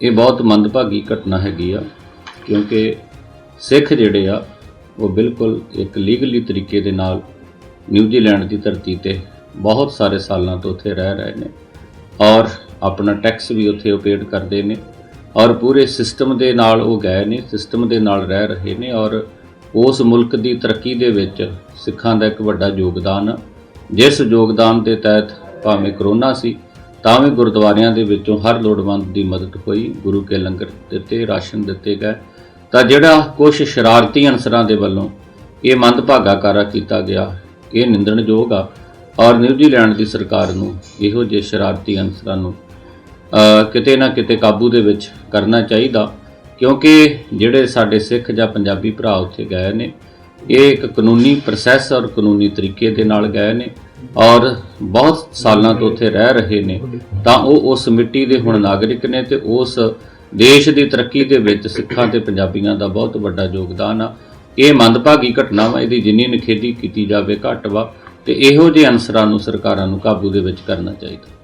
ਇਹ ਬਹੁਤ ਮੰਦਭਾਗੀ ਘਟਨਾ ਹੈਗੀ ਆ, ਕਿਉਂਕਿ ਸਿੱਖ ਜਿਹੜੇ ਆ, ਉਹ ਬਿਲਕੁਲ ਇੱਕ ਲੀਗਲੀ ਤਰੀਕੇ ਦੇ ਨਾਲ ਨਿਊਜ਼ੀਲੈਂਡ ਦੀ ਧਰਤੀ ਤੇ ਬਹੁਤ ਸਾਰੇ ਸਾਲਾਂ ਤੋਂ ਉੱਥੇ ਰਹਿ ਰਹੇ ਨੇ ਔਰ ਆਪਣਾ ਟੈਕਸ ਵੀ ਉੱਥੇ ਪੇਡ ਕਰਦੇ ਨੇ ਔਰ ਪੂਰੇ ਸਿਸਟਮ ਦੇ ਨਾਲ ਉਹ ਗਏ ਨੇ, ਸਿਸਟਮ ਦੇ ਨਾਲ ਰਹਿ ਰਹੇ ਨੇ ਔਰ ਉਸ ਮੁਲਕ ਦੀ ਤਰੱਕੀ ਦੇ ਵਿੱਚ ਸਿੱਖਾਂ ਦਾ ਇੱਕ ਵੱਡਾ ਯੋਗਦਾਨ ਆ। ਜਿਸ ਯੋਗਦਾਨ ਦੇ ਤਹਿਤ ਭਾਵੇਂ ਕਰੋਨਾ ਸੀ ਤਾਂ ਵੀ ਗੁਰਦੁਆਰਿਆਂ ਦੇ ਵਿੱਚੋਂ ਹਰ ਲੋੜਵੰਦ ਦੀ ਮਦਦ ਹੋਈ, ਗੁਰੂ ਕੇ ਲੰਗਰ ਦਿੱਤੇ, ਰਾਸ਼ਨ ਦਿੱਤੇ ਗਏ। ਤਾਂ ਜਿਹੜਾ ਕੁਝ ਸ਼ਰਾਰਤੀ ਅਨਸਰਾਂ ਦੇ ਵੱਲੋਂ ਇਹ ਮੰਦਭਾਗਾ ਕਾਰਾ ਕੀਤਾ ਗਿਆ, ਇਹ ਨਿੰਦਣਯੋਗ ਆ ਔਰ ਨਿਊਜ਼ੀਲੈਂਡ ਦੀ ਸਰਕਾਰ ਨੂੰ ਇਹੋ ਜਿਹੇ ਸ਼ਰਾਰਤੀ ਅਨਸਰਾਂ ਨੂੰ ਕਿਤੇ ਨਾ ਕਿਤੇ ਕਾਬੂ ਦੇ ਵਿੱਚ ਕਰਨਾ ਚਾਹੀਦਾ। ਕਿਉਂਕਿ ਜਿਹੜੇ ਸਾਡੇ ਸਿੱਖ ਜਾਂ ਪੰਜਾਬੀ ਭਰਾ ਉੱਥੇ ਗਏ ਨੇ, ਇਹ ਇੱਕ ਕਾਨੂੰਨੀ ਪ੍ਰੋਸੈਸ ਔਰ ਕਾਨੂੰਨੀ ਤਰੀਕੇ ਦੇ ਨਾਲ ਗਏ ਨੇ। ਔਰ ਬਹੁਤ ਸਾਲਾਂ ਤੋਂ ਉੱਥੇ ਰਹਿ ਰਹੇ ਨੇ, ਤਾਂ ਉਹ ਉਸ ਮਿੱਟੀ ਦੇ ਹੁਣ ਨਾਗਰਿਕ ਨੇ ਤੇ ਉਸ ਦੇਸ਼ ਦੀ ਤਰੱਕੀ ਦੇ ਵਿੱਚ ਸਿੱਖਾਂ ਤੇ ਪੰਜਾਬੀਆਂ ਦਾ ਬਹੁਤ ਵੱਡਾ ਯੋਗਦਾਨ ਆ। ਇਹ ਮੰਦਭਾਗੀ ਘਟਨਾ ਵਾ, ਇਹਦੀ ਜਿੰਨੀ ਨਿਖੇਧੀ ਕੀਤੀ ਜਾਵੇ ਘੱਟ ਵਾ, ਤੇ ਇਹੋ ਜਿਹੇ ਅਨਸਰਾਂ ਨੂੰ ਸਰਕਾਰਾਂ ਨੂੰ ਕਾਬੂ ਦੇ ਵਿੱਚ ਕਰਨਾ ਚਾਹੀਦਾ।